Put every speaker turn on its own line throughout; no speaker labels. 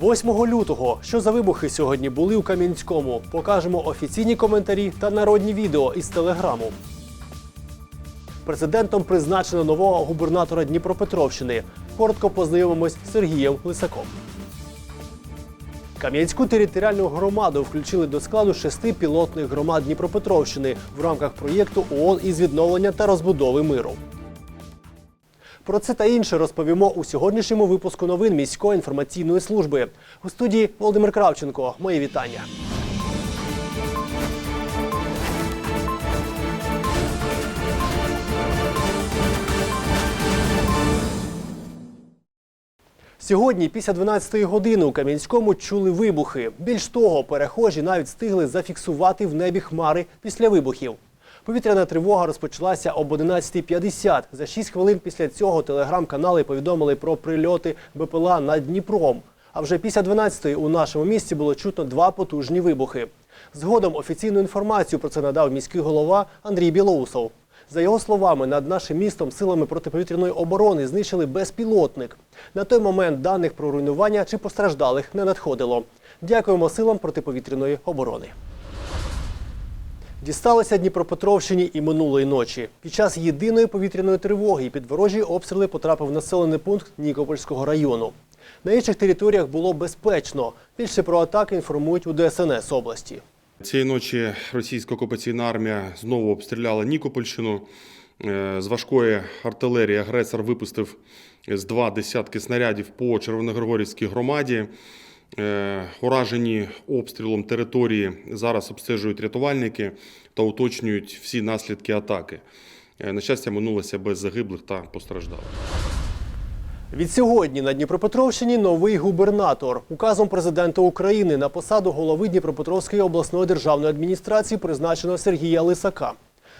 8 лютого. Що за вибухи сьогодні були у Кам'янському? Покажемо офіційні коментарі та народні відео із телеграму. Президентом призначено нового губернатора Дніпропетровщини. Коротко познайомимось з Сергієм Лисаком. Кам'янську територіальну громаду включили до складу шести пілотних громад Дніпропетровщини в рамках проєкту ООН із відновлення та розбудови миру. Про це та інше розповімо у сьогоднішньому випуску новин міської інформаційної служби. У студії Володимир Кравченко. Мої вітання. Сьогодні, після 12-ї години, у Кам'янському чули вибухи. Більш того, перехожі навіть встигли зафіксувати в небі хмари після вибухів. Повітряна тривога розпочалася об 11.50. За 6 хвилин після цього телеграм-канали повідомили про прильоти БПЛА над Дніпром. А вже після 12-ї у нашому місті було чутно два потужні вибухи. Згодом офіційну інформацію про це надав міський голова Андрій Білоусов. За його словами, над нашим містом силами протиповітряної оборони знищили безпілотник. На той момент даних про руйнування чи постраждалих не надходило. Дякуємо силам протиповітряної оборони. Дісталося Дніпропетровщині і минулої ночі. Під час єдиної повітряної тривоги під ворожі обстріли потрапив населений пункт Нікопольського району. На інших територіях було безпечно. Більше про атаки інформують у ДСНС області.
Цієї ночі російська окупаційна армія знову обстріляла Нікопольщину. Е, З важкої артилерії агресор випустив з два десятки снарядів по Червоногригорівській громаді. Е, Уражені обстрілом території зараз обстежують рятувальники та уточнюють всі наслідки атаки. Е, На щастя, минулося без загиблих та постраждалих.
Від сьогодні на Дніпропетровщині новий губернатор. Указом президента України на посаду голови Дніпропетровської обласної державної адміністрації призначено Сергія Лисака.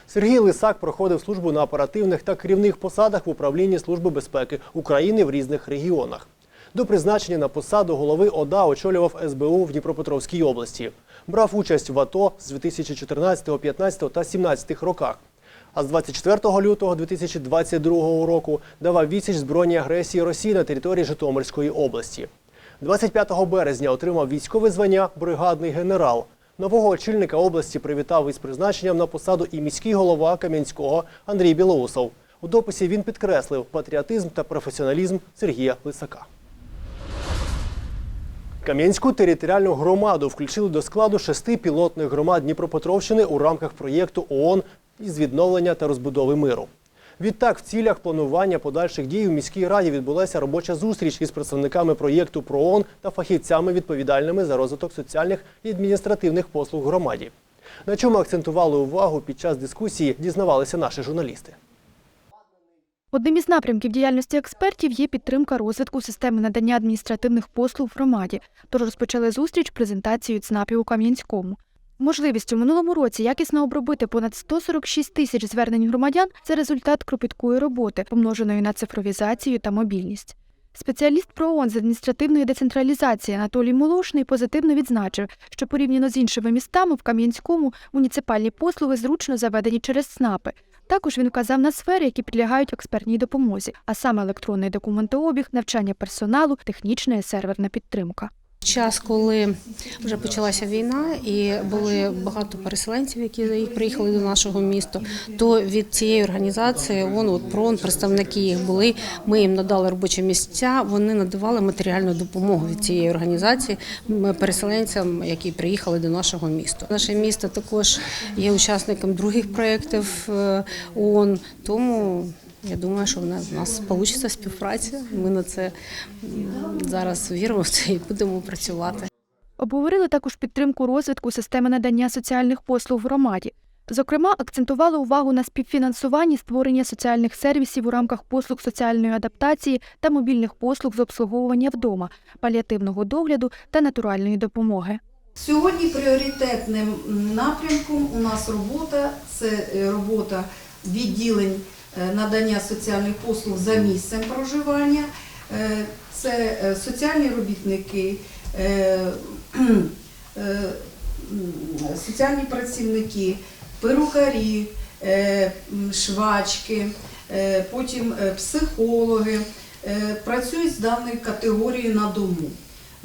Сергій Лисак проходив службу на оперативних та керівних посадах в управлінні Служби безпеки України в різних регіонах. До призначення на посаду голови ОДА очолював СБУ в Дніпропетровській області. Брав участь в АТО з 2014, 15 та 17 роках. А з 24 лютого 2022 року давав відсіч збройній агресії Росії на території Житомирської області. 25 березня отримав військове звання бригадний генерал. Нового очільника області привітав із призначенням на посаду і міський голова Кам'янського Андрій Білоусов. У дописі він підкреслив патріотизм та професіоналізм Сергія Лисака. Кам'янську територіальну громаду включили до складу шести пілотних громад Дніпропетровщини у рамках проєкту ООН із відновлення та розбудови миру. Відтак, в цілях планування подальших дій у міській раді відбулася робоча зустріч із представниками проєкту ПРООН та фахівцями, відповідальними за розвиток соціальних і адміністративних послуг громаді. На чому акцентували увагу під час дискусії, дізнавалися наші журналісти.
Одним із напрямків діяльності експертів є підтримка розвитку системи надання адміністративних послуг в громаді, тож розпочали зустріч презентацією ЦНАПів у Кам'янському. Можливість у минулому році якісно обробити понад 146 тисяч звернень громадян – це результат кропіткої роботи, помноженої на цифровізацію та мобільність. Спеціаліст ПРООН з адміністративної децентралізації Анатолій Молошний позитивно відзначив, що порівняно з іншими містами в Кам'янському муніципальні послуги зручно заведені через ЦНАПи. Також він вказав на сфери, які підлягають експертній допомозі, а саме електронний документообіг, навчання персоналу, технічна і серверна підтримка.
Час, коли вже почалася війна, і були багато переселенців, які приїхали до нашого міста, то від цієї організації ООН, от ПРОН, представники їх були. Ми їм надали робочі місця. Вони надавали матеріальну допомогу від цієї організації переселенцям, які приїхали до нашого міста. Наше місто також є учасником других проєктів е, ООН, тому. Я думаю, що в нас, в нас вийде співпраця. Ми на це зараз віримо в це і будемо працювати.
Обговорили також підтримку розвитку системи надання соціальних послуг в громаді. Зокрема, акцентували увагу на співфінансуванні створення соціальних сервісів у рамках послуг соціальної адаптації та мобільних послуг з обслуговування вдома, паліативного догляду та натуральної допомоги.
Сьогодні пріоритетним напрямком у нас робота це е, робота відділень надання соціальних послуг за місцем проживання. Е, Це е, соціальні робітники, е, е, соціальні працівники, перукарі, е, швачки, е, потім е, психологи е, працюють з даною категорією на дому.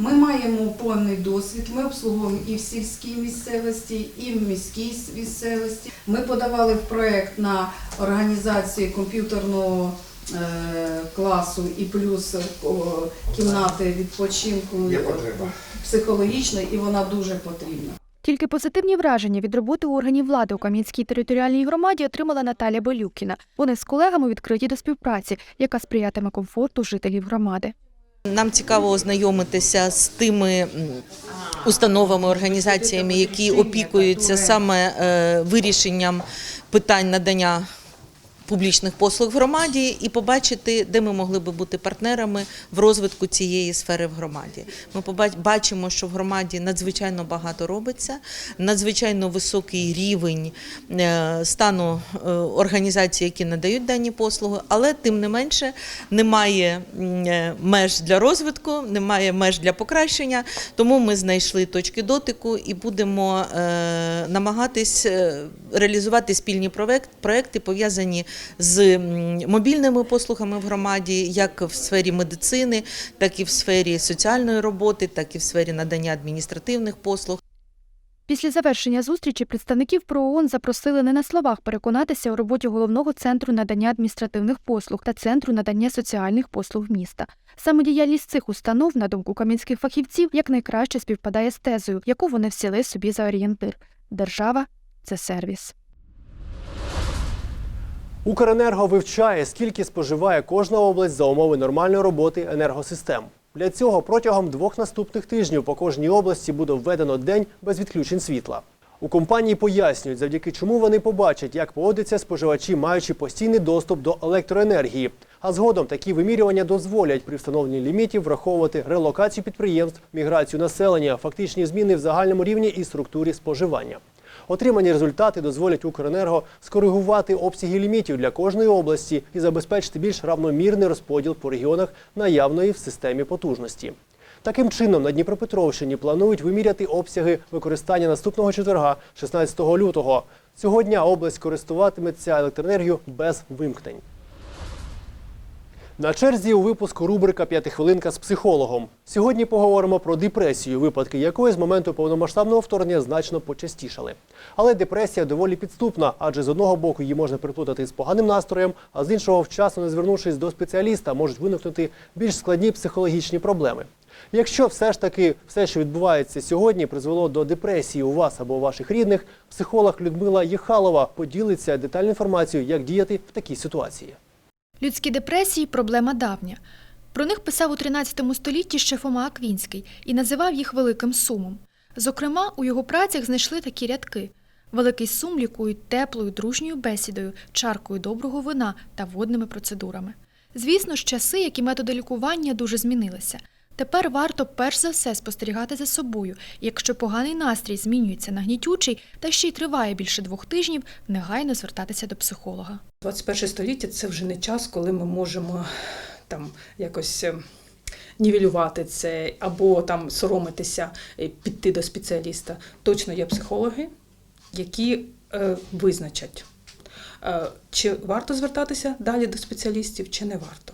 Ми маємо повний досвід. Ми обслуговуємо і в сільській місцевості, і в міській місцевості. Ми подавали в проект на організацію комп'ютерного е, класу і плюс о, кімнати відпочинку психологічної, і вона дуже потрібна.
Тільки позитивні враження від роботи органів влади у Кам'янській територіальній громаді отримала Наталя Белюкіна. Вони з колегами відкриті до співпраці, яка сприятиме комфорту жителів громади.
Нам цікаво ознайомитися з тими установами, організаціями, які опікуються саме е, вирішенням питань надання публічних послуг в громаді, і побачити, де ми могли би бути партнерами в розвитку цієї сфери в громаді. Ми бачимо, що в громаді надзвичайно багато робиться, надзвичайно високий рівень е, стану е, організацій, які надають дані послуги, але тим не менше немає е, меж для розвитку, немає меж для покращення. Тому ми знайшли точки дотику і будемо намагатись реалізувати спільні проект, проекти, пов'язані з мобільними послугами в громаді, як в сфері медицини, так і в сфері соціальної роботи, так і в сфері надання адміністративних послуг.
Після завершення зустрічі представників ПРООН запросили не на словах переконатися у роботі головного центру надання адміністративних послуг та центру надання соціальних послуг міста. Саме діяльність цих установ, на думку кам'янських фахівців, якнайкраще співпадає з тезою, яку вони взяли собі за орієнтир. Держава це сервіс.
Укренерго вивчає, скільки споживає кожна область за умови нормальної роботи енергосистем. Для цього протягом двох наступних тижнів по кожній області буде введено день без відключень світла. У компанії пояснюють, завдяки чому вони побачать, як поводяться споживачі, маючи постійний доступ до електроенергії. А згодом такі вимірювання дозволять при встановленні лімітів враховувати релокацію підприємств, міграцію населення, фактичні зміни в загальному рівні і структурі споживання. Отримані результати дозволять Укренерго скоригувати обсяги лімітів для кожної області і забезпечити більш равномірний розподіл по регіонах наявної в системі потужності. Таким чином, на Дніпропетровщині планують виміряти обсяги використання наступного четверга, 16 лютого. Цього дня область користуватиметься електроенергією без вимкнень. На черзі у випуску рубрика «П'ятихвилинка з психологом. Сьогодні поговоримо про депресію, випадки якої з моменту повномасштабного вторгнення значно почастішали. Але депресія доволі підступна, адже з одного боку її можна приплутати з поганим настроєм, а з іншого, вчасно не звернувшись до спеціаліста, можуть виникнути більш складні психологічні проблеми. Якщо все ж таки все, що відбувається сьогодні, призвело до депресії у вас або у ваших рідних, психолог Людмила Єхалова поділиться детальною інформацією, як діяти в такій ситуації.
Людські депресії проблема давня. Про них писав у 13 столітті ще Фома Аквінський і називав їх великим сумом. Зокрема, у його працях знайшли такі рядки: великий сум лікують теплою, дружньою бесідою, чаркою доброго вина та водними процедурами. Звісно ж, часи, як і методи лікування, дуже змінилися. Тепер варто перш за все спостерігати за собою. Якщо поганий настрій змінюється на гнітючий та ще й триває більше двох тижнів, негайно звертатися до психолога.
21 століття це вже не час, коли ми можемо там якось е, нівелювати це або там соромитися, е, піти до спеціаліста. Точно є психологи, які е, визначать, чи варто звертатися далі до спеціалістів, чи не варто.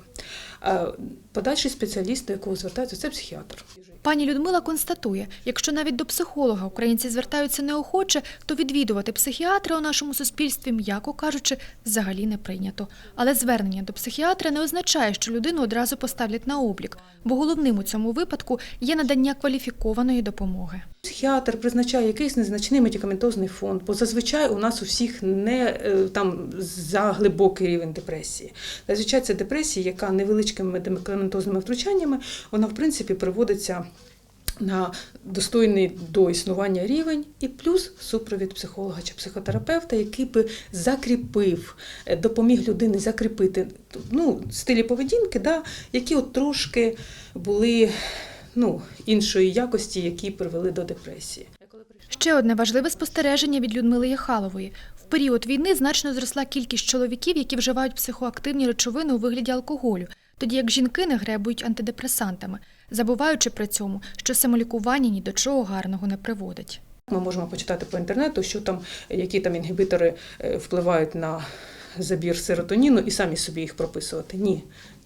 Е, подальший спеціаліст, до якого звертаються, це психіатр.
Пані Людмила констатує, якщо навіть до психолога українці звертаються неохоче, то відвідувати психіатра у нашому суспільстві, м'яко кажучи, взагалі не прийнято. Але звернення до психіатра не означає, що людину одразу поставлять на облік, бо головним у цьому випадку є надання кваліфікованої допомоги.
Психіатр призначає якийсь незначний медикаментозний фонд, бо зазвичай у нас у всіх не е, там за глибокий рівень депресії. Зазвичай це депресія, яка невеличкими медикаментозними втручаннями, вона в принципі приводиться на достойний до існування рівень, і плюс супровід психолога чи психотерапевта, який би закріпив, е, допоміг людині закріпити ну, стилі поведінки, да, які от трошки були ну, іншої якості, які привели до депресії.
Ще одне важливе спостереження від Людмили Яхалової. В період війни значно зросла кількість чоловіків, які вживають психоактивні речовини у вигляді алкоголю, тоді як жінки не гребують антидепресантами, забуваючи при цьому, що самолікування ні до чого гарного не приводить.
Ми можемо почитати по інтернету, що там, які там інгібітори е, впливають на забір серотоніну і самі собі їх прописувати. Ні.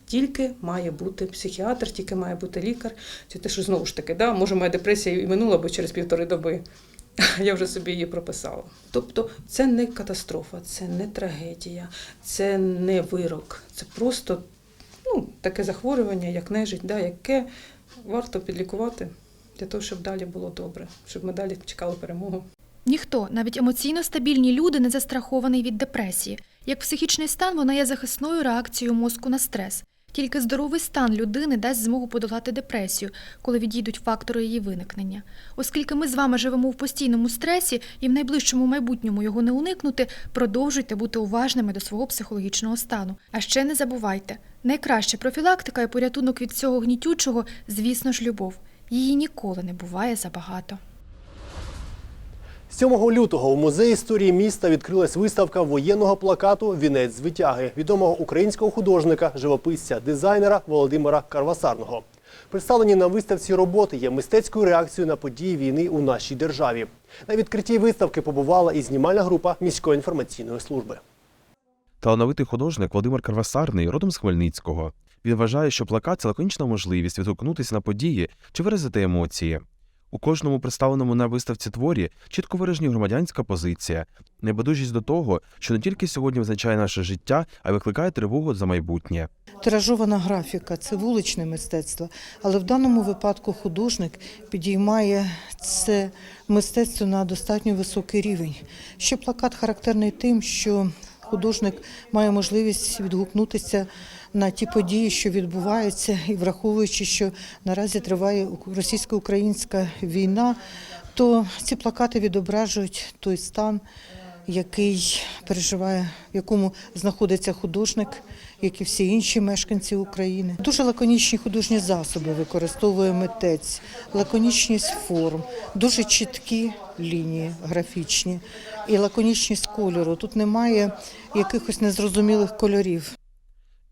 Тільки має бути психіатр, тільки має бути лікар. Це те, що знову ж таки, да, може, моя депресія і минула би через півтори доби. Я вже собі її прописала. Тобто це не катастрофа, це не трагедія, це не вирок. Це просто ну, таке захворювання, як нежить, да, яке варто підлікувати для того, щоб далі було добре, щоб ми далі чекали перемогу.
Ніхто, навіть емоційно стабільні люди, не застрахований від депресії. Як психічний стан, вона є захисною реакцією мозку на стрес. Тільки здоровий стан людини дасть змогу подолати депресію, коли відійдуть фактори її виникнення. Оскільки ми з вами живемо в постійному стресі і в найближчому майбутньому його не уникнути, продовжуйте бути уважними до свого психологічного стану. А ще не забувайте, найкраща профілактика і порятунок від цього гнітючого, звісно ж, любов. Її ніколи не буває забагато.
7 лютого у музеї історії міста відкрилась виставка воєнного плакату Вінець з витяги відомого українського художника, живописця, дизайнера Володимира Карвасарного. Представлені на виставці роботи є мистецькою реакцією на події війни у нашій державі. На відкритті виставки побувала і знімальна група міської інформаційної служби.
Талановитий художник Володимир Карвасарний родом з Хмельницького. Він вважає, що плакат це лаконічна можливість відгукнутися на події чи виразити емоції. У кожному представленому на виставці творі чітко виражені громадянська позиція, небайдужість до того, що не тільки сьогодні визначає наше життя, а й викликає тривогу за майбутнє.
Тиражована графіка це вуличне мистецтво, але в даному випадку художник підіймає це мистецтво на достатньо високий рівень. Ще плакат характерний тим, що художник має можливість відгукнутися на ті події, що відбуваються, і враховуючи, що наразі триває російсько-українська війна, то ці плакати відображують той стан, який переживає, в якому знаходиться художник, як і всі інші мешканці України. Дуже лаконічні художні засоби використовує митець, лаконічність форм, дуже чіткі лінії графічні і лаконічність кольору. Тут немає якихось незрозумілих кольорів.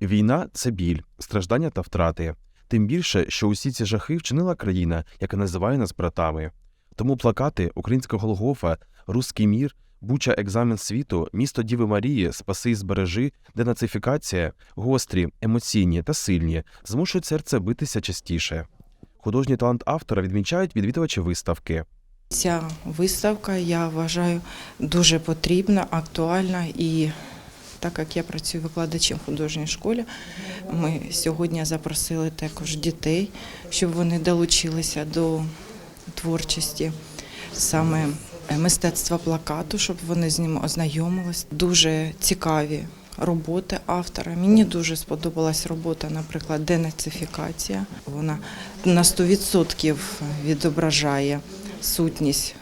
Війна це біль, страждання та втрати. Тим більше, що усі ці жахи вчинила країна, яка називає нас братами. Тому плакати Українська Голгофа, Руський мір, Буча екзамен світу, місто Діви Марії, Спаси і збережи, денацифікація, гострі, емоційні та сильні, змушують серце битися частіше. Художній талант автора відмічають відвідувачі виставки.
Ця виставка, я вважаю, дуже потрібна, актуальна і так як я працюю викладачем в художній школі, ми сьогодні запросили також дітей, щоб вони долучилися до творчості саме мистецтва плакату, щоб вони з ним ознайомились. Дуже цікаві роботи автора. Мені дуже сподобалась робота, наприклад, денацифікація. Вона на 100% відображає сутність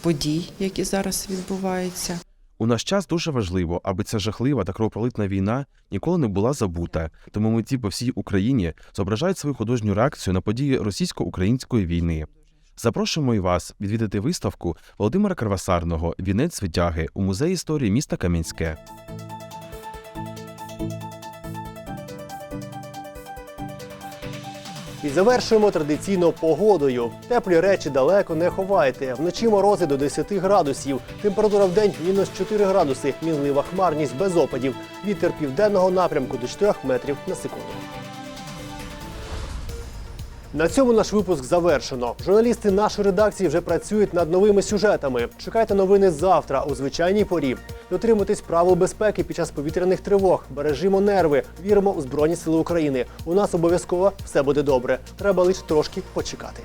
подій, які зараз відбуваються.
У наш час дуже важливо, аби ця жахлива та кровопролитна війна ніколи не була забута, тому митці по всій Україні зображають свою художню реакцію на події російсько-української війни. Запрошуємо і вас відвідати виставку Володимира Карвасарного Вінець витяги у музеї історії міста Кам'янське.
І завершуємо традиційно погодою. Теплі речі далеко не ховайте. Вночі морози до 10 градусів. Температура в день мінус 4 градуси. Мінлива хмарність без опадів. Вітер південного напрямку до 4 метрів на секунду. На цьому наш випуск завершено. Журналісти нашої редакції вже працюють над новими сюжетами. Чекайте новини завтра у звичайній порі. Дотримуйтесь правил безпеки під час повітряних тривог. Бережімо нерви. Віримо у Збройні Сили України. У нас обов'язково все буде добре. Треба лише трошки почекати.